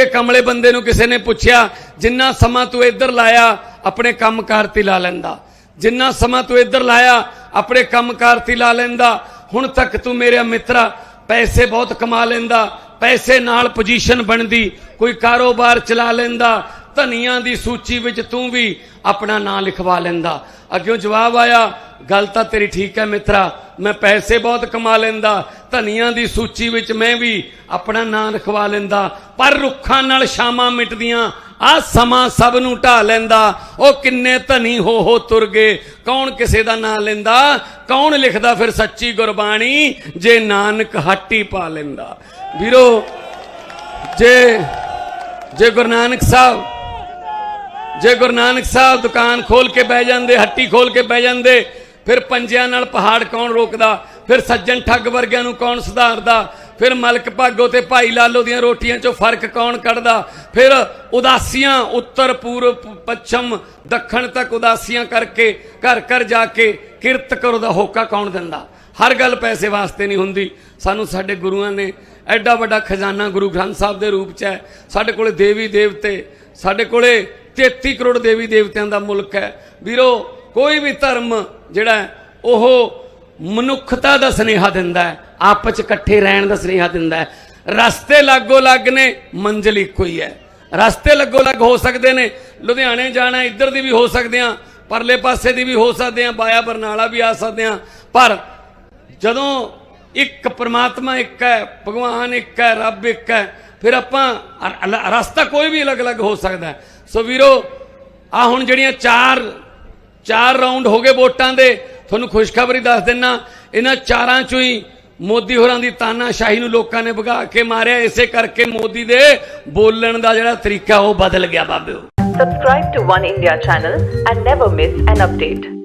ਕੇ ਕਮਲੇ ਬੰਦੇ ਨੂੰ ਕਿਸੇ ਨੇ ਪੁੱਛਿਆ, ਜਿੰਨਾ ਸਮਾਂ ਤੂੰ ਇੱਧਰ ਲਾਇਆ, ਆਪਣੇ ਕੰਮਕਾਰ ਤੇ ਲਾ ਲੈਂਦਾ। ਜਿੰਨਾ ਸਮਾਂ ਤੂੰ ਇੱਧਰ ਲਾਇਆ, ਆਪਣੇ ਕੰਮਕਾਰ ਤੇ ਲਾ ਲੈਂਦਾ। ਹੁਣ ਤੱਕ ਤੂੰ ਮੇਰੇ ਮਿੱਤਰਾ ਪੈਸੇ ਬਹੁਤ ਕਮਾ ਲੈਂਦਾ, ਪੈਸੇ ਨਾਲ ਪੋਜੀਸ਼ਨ ਬਣਦੀ, ਕੋਈ ਕਾਰੋਬਾਰ ਚਲਾ ਲੈਂਦਾ, ਧਨੀਆਂ ਦੀ ਸੂਚੀ ਵਿੱਚ ਤੂੰ ਵੀ ਆਪਣਾ ਨਾਂ ਲਿਖਵਾ ਲੈਂਦਾ। ਅੱਗੇ ਜਵਾਬ ਆਇਆ, ਗੱਲ ਤਾਂ ਤੇਰੀ ਠੀਕ ਹੈ ਮਿੱਤਰਾ, ਮੈਂ ਪੈਸੇ ਬਹੁਤ ਕਮਾ ਲੈਂਦਾ ਧਨੀਆਂ ਦੀ ਸੂਚੀ ਵਿੱਚ ਮੈਂ ਵੀ ਆਪਣਾ ਨਾਂ ਲਿਖਵਾ ਲੈਂਦਾ, ਪਰ ਰੁੱਖਾਂ ਨਾਲ ਸ਼ਾਮਾਂ ਮਿਟਦੀਆਂ ਆ ਸਮਾਂ ਸਭ ਨੂੰ ਢਾ ਲੈਂਦਾ। ਉਹ ਕਿੰਨੇ ਧਨੀ ਹੋ ਹੋ ਤੁਰ ਗਏ, ਕੌਣ ਕਿਸੇ ਦਾ ਨਾਂ ਲੈਂਦਾ? ਕੌਣ ਲਿਖਦਾ ਫਿਰ ਸੱਚੀ ਗੁਰਬਾਣੀ? ਜੇ ਨਾਨਕ ਹੱਟੀ ਪਾ ਲੈਂਦਾ। ਵੀਰੋ, ਜੇ ਜੇ ਗੁਰੂ ਨਾਨਕ ਸਾਹਿਬ, ਜੇ ਗੁਰੂ ਨਾਨਕ ਸਾਹਿਬ ਦੁਕਾਨ ਖੋਲ ਕੇ ਬਹਿ ਜਾਂਦੇ, ਹੱਟੀ ਖੋਲ ਕੇ ਬਹਿ ਜਾਂਦੇ, ਫਿਰ ਪੰਜਿਆਂ ਨਾਲ ਪਹਾੜ ਕੌਣ ਰੋਕਦਾ? ਫਿਰ ਸੱਜਣ ਠੱਗ ਵਰਗਿਆਂ ਨੂੰ ਕੌਣ ਸੁਧਾਰਦਾ? ਫਿਰ ਮਲਕ ਭਾਗੋ ਤੇ ਭਾਈ ਲਾਲੋ ਦੀਆਂ ਰੋਟੀਆਂ 'ਚੋਂ ਫ਼ਰਕ ਕੌਣ ਕੱਢਦਾ? ਫਿਰ ਉਦਾਸੀਆਂ ਉੱਤਰ ਪੂਰਬ ਪੱਛਮ, ਦੱਖਣ ਤੱਕ ਉਦਾਸੀਆਂ ਕਰਕੇ ਘਰ ਘਰ ਜਾ ਕੇ ਕਿਰਤ ਕਰੋ ਦਾ ਹੋਕਾ ਕੌਣ ਦਿੰਦਾ? ਹਰ ਗੱਲ ਪੈਸੇ ਵਾਸਤੇ ਨਹੀਂ ਹੁੰਦੀ। ਸਾਨੂੰ ਸਾਡੇ ਗੁਰੂਆਂ ਨੇ ਐਡਾ ਵੱਡਾ ਖਜ਼ਾਨਾ ਗੁਰੂ ਗ੍ਰੰਥ ਸਾਹਿਬ ਦੇ ਰੂਪ 'ਚ ਹੈ। ਸਾਡੇ ਕੋਲੇ ਦੇਵੀ ਦੇਵਤੇ, ਸਾਡੇ ਕੋਲੇ 33 ਕਰੋੜ ਦੇਵੀ ਦੇਵਤਿਆਂ ਦਾ ਮੁਲਕ ਹੈ। ਵੀਰੋ, ਕੋਈ ਵੀ ਧਰਮ ਜਿਹੜਾ ਉਹ ਮਨੁੱਖਤਾ ਦਾ ਸਨੇਹਾ ਦਿੰਦਾ ਹੈ, ਆਪਸ ਚ ਇਕੱਠੇ ਰਹਿਣ ਦਾ ਸਨੇਹਾ ਦਿੰਦਾ ਹੈ। ਰਸਤੇ ਲਾਗੋ ਲੱਗ ਨੇ, ਮੰਜ਼ਿਲ ਇੱਕੋ ਹੀ ਹੈ। ਰਸਤੇ ਲੱਗੋ ਲੱਗ ਹੋ ਸਕਦੇ ਨੇ, ਲੁਧਿਆਣੇ ਜਾਣਾ, ਇੱਧਰ ਦੀ ਵੀ ਹੋ ਸਕਦੇ ਆ ਪਰਲੇ ਪਾਸੇ ਦੀ ਵੀ ਹੋ ਸਕਦੇ ਆ ਬਾਇਆ ਬਰਨਾਲਾ ਵੀ ਆ ਸਕਦੇ ਆ ਪਰ ਜਦੋਂ ਇੱਕ ਪਰਮਾਤਮਾ ਇੱਕ ਹੈ, ਭਗਵਾਨ ਇੱਕ ਹੈ, ਰੱਬ ਇੱਕ ਹੈ, ਫਿਰ ਆਪਾਂ ਰਸਤਾ ਕੋਈ ਵੀ ਅਲੱਗ-ਅਲੱਗ ਹੋ ਸਕਦਾ ਸੋ ਵੀਰੋ ਆ ਹੁਣ ਜਿਹੜੀਆਂ ਚਾਰ ਚਾਰ ਰਾਉਂਡ ਹੋ ਗਏ ਵੋਟਾਂ ਦੇ ਤੁਹਾਨੂੰ ਖੁਸ਼ਖਬਰੀ ਦੱਸ ਦਿੰਨਾ, ਇਹਨਾਂ ਚਾਰਾਂ ਚੋਂ ਹੀ ਮੋਦੀ ਹੋਰਾਂ ਦੀ ਤਾਨਾਸ਼ਾਹੀ ਨੂੰ ਲੋਕਾਂ ਨੇ ਭਗਾ ਕੇ ਮਾਰਿਆ, ਇਸੇ ਕਰਕੇ ਮੋਦੀ ਦੇ ਬੋਲਣ ਦਾ ਜਿਹੜਾ ਤਰੀਕਾ ਉਹ ਬਦਲ ਗਿਆ ਬਾਬਿਓ Subscribe to One India channel and never miss an update.